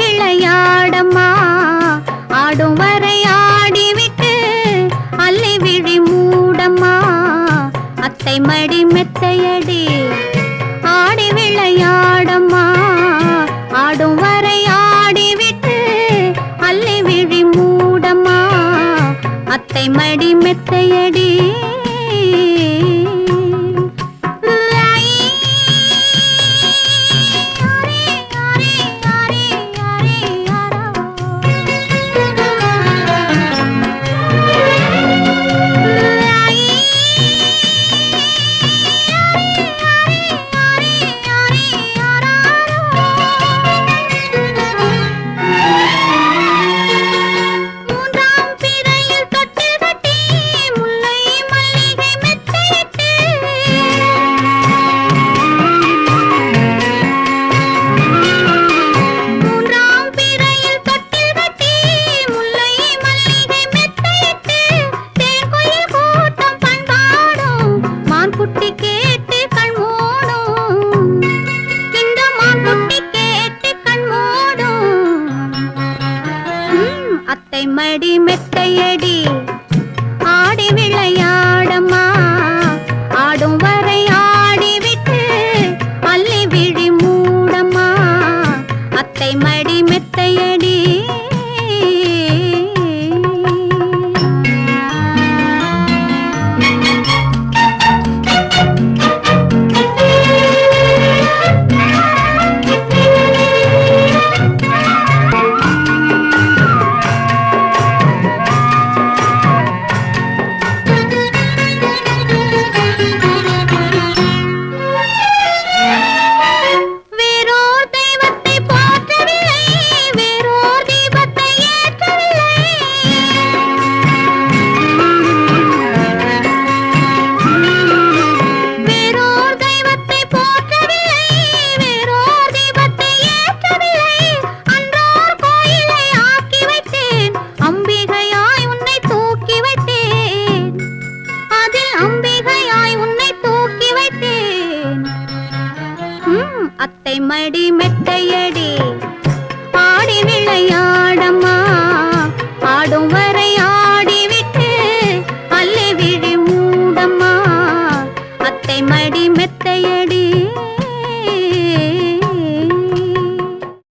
விளையாடம்மா ஆடும் வரை ஆடிவிட்டு அல்லை விழி மூடம்மா. அத்தை மடி மெத்தையடி ஆடி விளையாடம்மா ஆடும் வரை ஆடிவிட்டு அல்லை விழி மூடம்மா. அத்தை மடி மெத்தையடி. மடி மெத்தையடி மெட்டை மடி மெட்டையடி